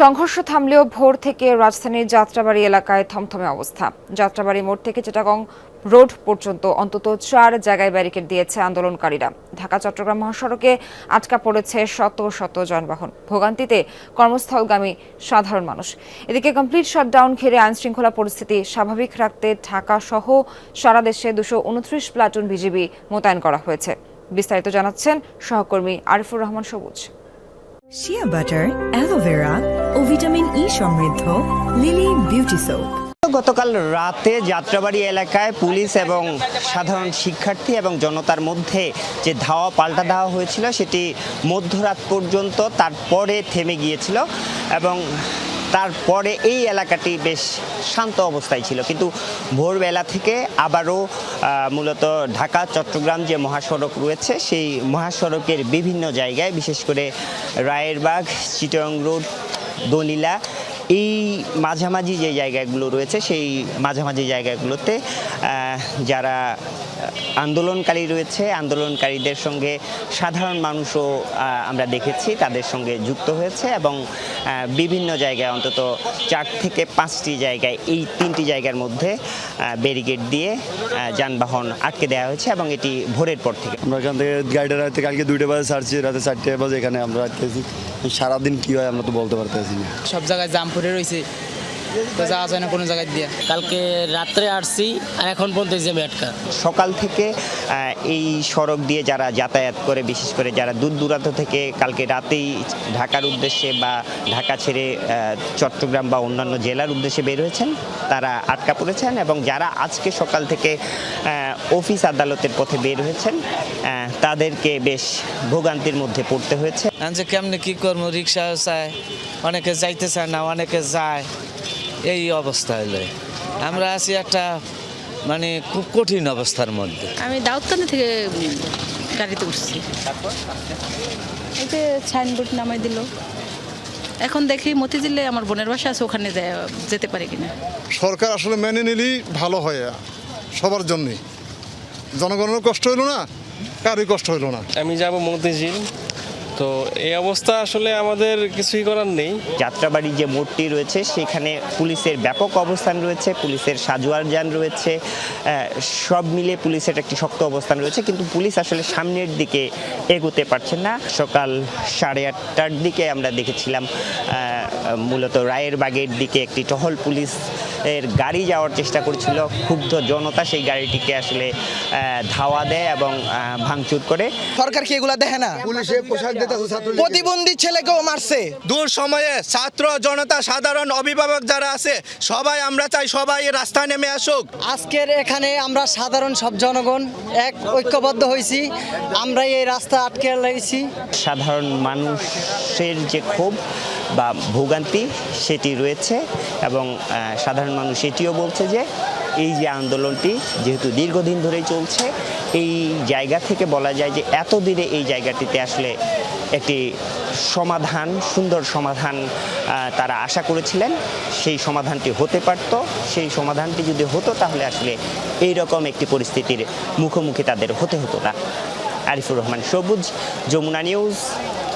সংঘর্ষ থামলেও ভোর থেকে রাজধানীর যাত্রাবাড়ি এলাকায় থমথমে অবস্থা। যাত্রাবাড়ি মোড় থেকে চিটাগং রোড পর্যন্ত অন্তত চার জায়গায় ব্যারিকেড দিয়েছে আন্দোলনকারীরা। ঢাকা, চট্টগ্রাম মহাসড়কে আটকা পড়েছে শত শত যানবাহন। ভোগান্তিতে কর্মস্থলগামী সাধারণ মানুষ। এদিকে কমপ্লিট শাটডাউন ঘিরে আইন শৃঙ্খলা পরিস্থিতি স্বাভাবিক রাখতে ঢাকা সহ সারা দেশে দুশো উনত্রিশ প্লাটুন বিজিবি মোতায়েন করা হয়েছে। বিস্তারিত জানাচ্ছেন সহকর্মী Arifur Rahman Sabuj. Shea butter aloe vera ও ভিটামিন ই সমৃদ্ধ লিলি বিউটি সোপ গতকাল রাতে যাত্রাবাড়ি এলাকায় পুলিশ এবং সাধারণ শিক্ষার্থী এবং জনতার মধ্যে যে ধাওয়া পাল্টা ধাওয়া হয়েছিল, সেটি মধ্যরাত পর্যন্ত তারপরে থেমে গিয়েছিল এবং তারপরে এই এলাকাটি বেশ শান্ত অবস্থায় ছিল। কিন্তু ভোরবেলা থেকে আবারও মূলত ঢাকা, চট্টগ্রাম যে মহাসড়ক রয়েছে, সেই মহাসড়কের বিভিন্ন জায়গায়, বিশেষ করে রায়েরবাগ, চিটং রোড দলিলা এই মাঝামাঝি যে জায়গাগুলো রয়েছে সেই মাঝামাঝি জায়গাগুলোতে যারা আন্দোলনকারী রয়েছে আন্দোলনকারীদের সঙ্গে সাধারণ মানুষও আমরা দেখেছি তাদের সঙ্গে যুক্ত হয়েছে এবং বিভিন্ন জায়গায় অন্তত চার থেকে পাঁচটি জায়গায় এই তিনটি জায়গার মধ্যে ব্যারিকেড দিয়ে যানবাহন আটকে দেওয়া হয়েছে এবং এটি ভোরের পর থেকে। আমরা এখান থেকে গাড়িটা রাতে কালকে দুইটা বাজে ছাড়ছি রাতে চারটে বাজে এখানে আমরা আটকেছি সারাদিন কি হয় আমরা তো বলতে পারতেছি না। সব জায়গায় জাম পড়ে রয়েছে তো যাওয়া যায় না কোনো জায়গায় দিয়ে। কালকে রাত্রে আসছি আর এখন পর্যন্ত জ্যামে আটকা সকাল থেকে এই সড়ক দিয়ে যারা যাতায়াত করে বিশেষ করে যারা দূর দূরান্ত থেকে কালকে রাতেই ঢাকার উদ্দেশ্যে বা ঢাকা ছেড়ে চট্টগ্রাম বা অন্যান্য জেলার উদ্দেশ্যে বের হয়েছেন তারা আটকা পড়েছেন এবং যারা আজকে সকাল থেকে অফিস আদালতের পথে বের হয়েছেন তাদেরকে বেশ ভোগান্তির মধ্যে পড়তে হয়েছে। যে কেমনে কি করব? রিক্সা চায়। অনেকে যাইতে চায় না অনেকে যায়। এই অবস্থা হইলে। আমরা আছি একটা মানে খুব কঠিন অবস্থার মধ্যে। আমি দাউদকান্দি থেকে গাড়িতে উঠছি। এই যে সাইনবোর্ড নামাই দিল। এখন দেখি মতিঝিলে আমার বোনের বাসা আছে ওখানে যেতে পারি কিনা। সরকার আসলে মেনে নিলেই ভালো হয় সবার জন্যই জনগণের কষ্ট হইল না কারোই কষ্ট হইল না। আমি যাব মতিঝিল। তো এই অবস্থা আসলে আমাদের কিছুই করার নেই। যাত্রাবাড়ি যে মোড়টি রয়েছে, সেখানে পুলিশের ব্যাপক অবস্থান রয়েছে, পুলিশের সাজোয়ার যান রয়েছে সব মিলে পুলিশের একটি শক্ত অবস্থান রয়েছে, কিন্তু পুলিশ আসলে সামনের দিকে এগোতে পারছে না। সকাল সাড়ে আটটার দিকে আমরা দেখেছিলাম মূলত রায়ের বাগের দিকে একটি টহল পুলিশ এর গাড়ি যাওয়ার চেষ্টা করছিল। ক্ষুব্ধ জনতা সেই গাড়িটিকে আসলে ধাওয়া দেয় এবং ভাঙচুর করে। সরকার কি এগুলা দেখে না? প্রতিবন্ধী ছেলেকেও মারছে। দূর সময়ে ছাত্র জনতা সাধারণ অভিভাবক যারা আছে সবাই আমরা চাই সবাই রাস্তায় নেমে আসুক। আজকের এখানে আমরা সাধারণ সব জনগণ এক ঐক্যবদ্ধ হয়েছি। আমরা এই রাস্তা আটকে লাগিয়েছি সাধারণ মানুষের যে ক্ষোভ বা ভোগান্তি সেটি রয়েছে এবং সাধারণ মানুষ এটিও বলছে যে এই যে আন্দোলনটি যেহেতু দীর্ঘদিন ধরেই চলছে, এই জায়গা থেকে বলা যায় যে এত দিনে এই জায়গাটিতে আসলে একটি সমাধান, সুন্দর সমাধান তারা আশা করেছিলেন। সেই সমাধানটি হতে পারত। সেই সমাধানটি যদি হতো তাহলে আসলে এই রকম একটি পরিস্থিতির মুখোমুখি তাদের হতে হতো না। আরিফুর রহমান, সবুজ, যমুনা নিউজ,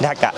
ঢাকা।